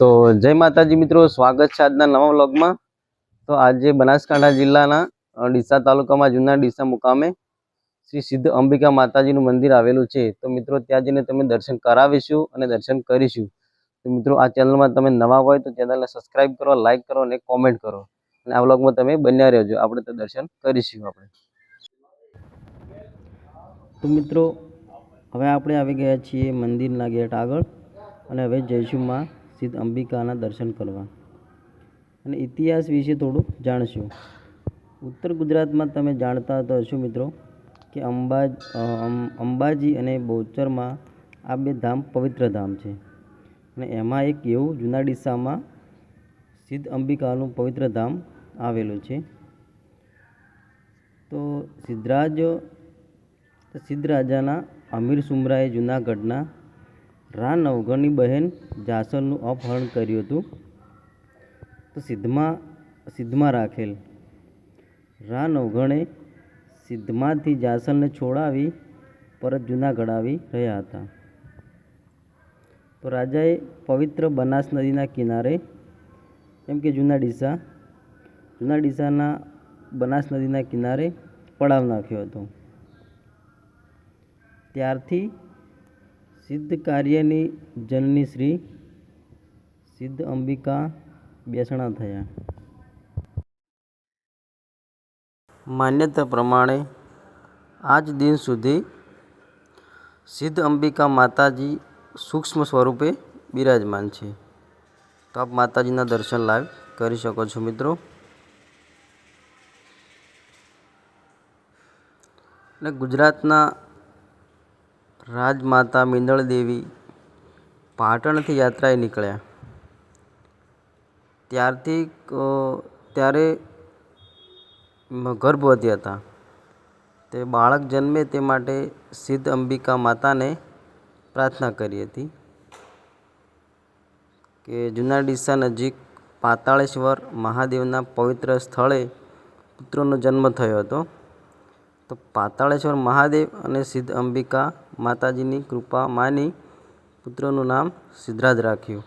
તો જય માતાજી મિત્રો, સ્વાગત છે આજના નવા વ્લોગમાં. તો આજે બનાસકાંઠા જિલ્લાના ડીસા તાલુકામાં, જૂના ડીસા મુકામે શ્રી સિદ્ધ અંબિકા માતાજીનું મંદિર આવેલું છે. તો મિત્રો, ત્યાં જઈને તમે દર્શન કરાવીશું અને દર્શન કરીશું. તો મિત્રો, આ ચેનલમાં તમે નવા હોય તો ચેનલને સબસ્ક્રાઇબ કરો, લાઇક કરો અને કોમેન્ટ કરો. અને આ વ્લોગમાં તમે બન્યા રહેજો. આપણે તો દર્શન કરીશું આપણે. તો મિત્રો, હવે આપણે આવી ગયા છીએ મંદિરના ગેટ આગળ. અને હવે જઈશું માં સિદ્ધ અંબિકાના દર્શન કરવા. અને ઇતિહાસ વિશે થોડું જાણશું. ઉત્તર ગુજરાતમાં તમે જાણતા તો હશો મિત્રો કે અંબા અંબાજી અને બોચરમાં આ બે ધામ પવિત્ર ધામ છે. અને એમાં એક એવું જૂના ડીસામાં સિદ્ધ અંબિકાનું પવિત્ર ધામ આવેલું છે. તો સિદ્ધરાજ સિદ્ધ રાજાના અમીર સુમરાએ જૂનાગઢના રા નવગણની બહેન જાસલનું અપહરણ કર્યું હતું. તો સિદ્ધમાં સિદ્ધમાં રાખેલ. રા નવગણે સિદ્ધમાંથી જાસલને છોડાવી પરત જૂનાગઢ આવી રહ્યા હતા. તો રાજાએ પવિત્ર બનાસ નદીના કિનારે એમ કે જૂના ડીસા, જૂના ડીસાના બનાસ નદીના કિનારે પડાવ નાખ્યો હતો. ત્યારથી સિદ્ધ કાર્યની જનની શ્રી સિદ્ધ અંબિકા બેસણા થયા. માન્યતા પ્રમાણે આજ દિન સુધી સિદ્ધ અંબિકા માતાજી સૂક્ષ્મ સ્વરૂપે બિરાજમાન છે. તો આપ માતાજીના દર્શન લાઈવ કરી શકો છો મિત્રો. અને ગુજરાતના રાજમાતા મિંદળ દેવી પાટણથી યાત્રાએ નીકળ્યા. ત્યારથી ત્યારે ગર્ભવતી હતા. તે બાળક જન્મે તે માટે સિદ્ધ અંબિકા માતાને પ્રાર્થના કરી હતી કે જૂના ડીસા નજીક પાતાળેશ્વર મહાદેવના પવિત્ર સ્થળે પુત્રનો જન્મ થયો હતો. તો પાતાળેશ્વર મહાદેવ અને સિદ્ધ અંબિકા માતાજીની કૃપા માની પુત્રનું નામ સિદ્ધરાજ રાખ્યું.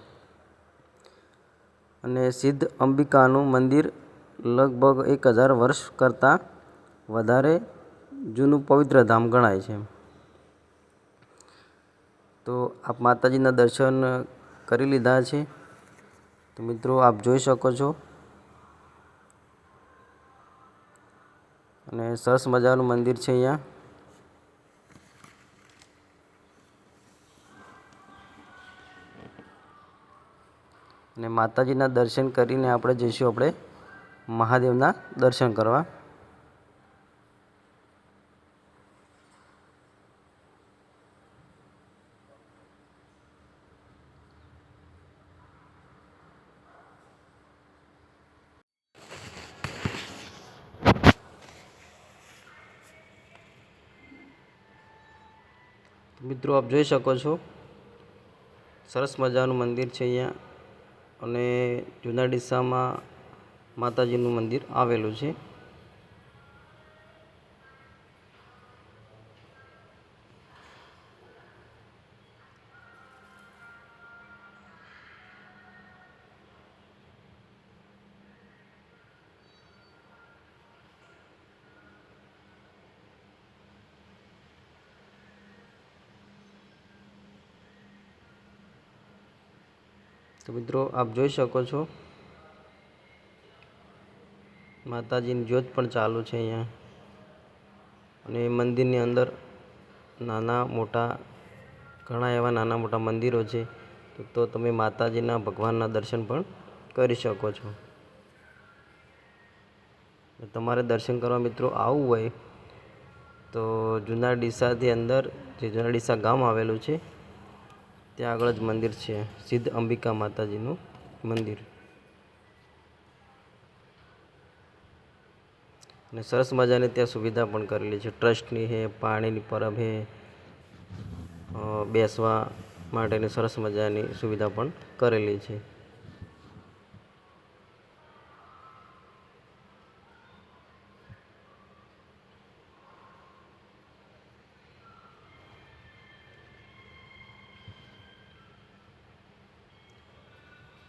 અને સિદ્ધ અંબિકાનું મંદિર લગભગ એક હજાર વર્ષ કરતાં વધારે જૂનું પવિત્ર ધામ ગણાય છે. તો આપ માતાજીના દર્શન કરી લીધા છે. તો મિત્રો આપ જોઈ શકો છો. અને સરસ મજાનું મંદિર છે અહીંયા. અને માતાજીના દર્શન કરીને આપણે જઈશું આપણે મહાદેવના દર્શન કરવા. મિત્રો, આપ જોઈ શકો છો. સરસ મજાનું મંદિર છે અહીંયા. અને જૂના ડીસામાં માતાજીનું મંદિર આવેલું છે. તો મિત્રો આપ જોઈ શકો છો. માતાજીની જ્યોત પણ ચાલુ છે અહીંયા. અને મંદિરની અંદર નાના મોટા, ઘણા એવા નાના મોટા મંદિરો છે. તો તમે માતાજીના ભગવાનના દર્શન પણ કરી શકો છો. તમારે દર્શન કરવા મિત્રો આવવું હોય તો જૂના ડીસાથી અંદર, જે જૂના ડીસા ગામ આવેલું છે ત્યાં આગળ જ મંદિર છે. સિદ્ધ અંબિકા માતાજીનું મંદિર. અને સરસ મજાની ત્યાં સુવિધા પણ કરેલી છે. ટ્રસ્ટની છે પાણીની પરબ છે બેસવા માટેની સરસ મજાની સુવિધા પણ કરેલી છે.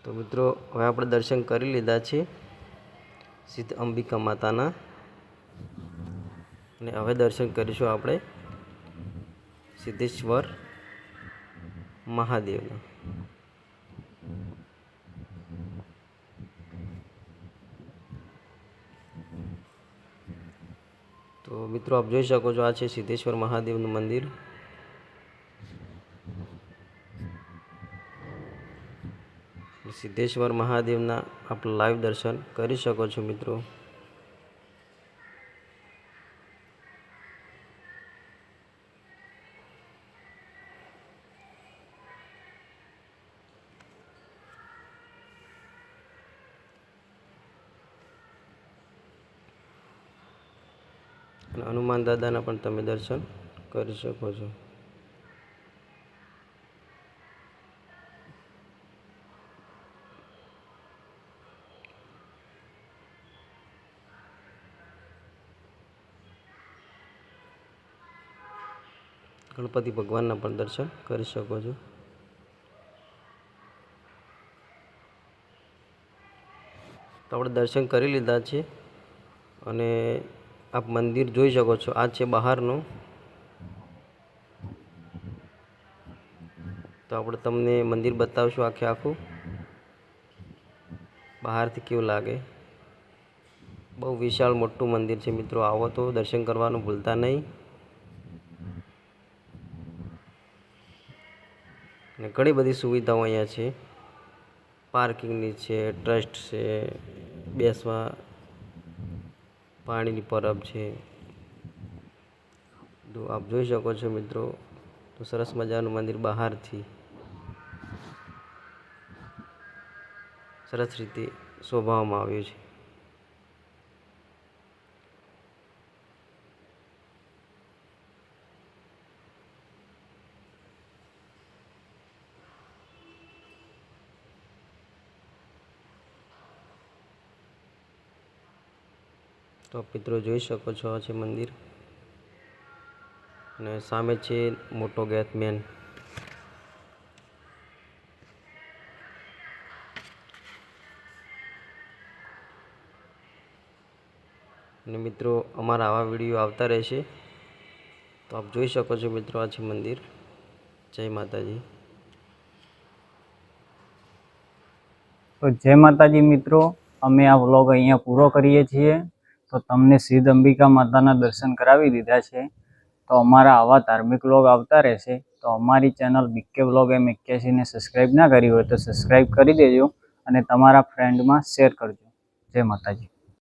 તો મિત્રો, હવે આપણે દર્શન કરી લીધા છે સિદ્ધ અંબિકા માતાના. અને હવે દર્શન કરીશું આપણે સિદ્ધેશ્વર મહાદેવના. તો મિત્રો, આપ જોઈ શકો છો આ છે સિદ્ધેશ્વર મહાદેવનું મંદિર. સિદ્ધેશ્વર મહાદેવના આપ લાઈવ દર્શન કરી શકો છો મિત્રો. અને હનુમાન દાદાના પણ તમે દર્શન કરી શકો છો. ગણપતિ ભગવાનના પણ દર્શન કરી શકો છો. તો આપણે દર્શન કરી લીધા છે અને આપ મંદિર જોઈ શકો છો. આ છે બહારનું. તો આપણે તમને મંદિર બતાવશું આખે આખું. બહારથી કેવું લાગે? બહુ વિશાળ મોટું મંદિર છે મિત્રો. આવો તો દર્શન કરવાનું ભૂલતા નહીં અને ઘણી બધી સુવિધાઓ અહીંયા છે. પાર્કિંગની છે, ટ્રસ્ટ છે, બેસવા, પાણીની પરબ છે. તો આપ જોઈ શકો છો મિત્રો, તો સરસ મજાનું મંદિર બહારથી સરસ રીતે શોભાવવામાં આવ્યું છે. તો મિત્રો જોઈ શકો છો આ છે મંદિર. અને સામે છે મોટો ગેટ મેન. અને મિત્રો અમારા આવા વીડિયો આવતા રહેશે. તો આપ જોઈ શકો છો મિત્રો આ છે મંદિર. જય માતાજી. તો જય માતાજી મિત્રો, અમે આ વ્લોગ અહીંયા પૂરો કરીએ છીએ. તો તમને સિદ્ધ અંબિકા માતાના દર્શન કરાવી દીધા છે. તો અમારા આવા ધાર્મિક વ્લોગ આવતા રહેશે. તો અમારી ચેનલ બીકે વ્લોગ એમ એક્યાસીને સબસ્ક્રાઈબ ના કરી હોય તો સબસ્ક્રાઈબ કરી દેજો અને તમારા ફ્રેન્ડમાં શેર કરજો. જય માતાજી.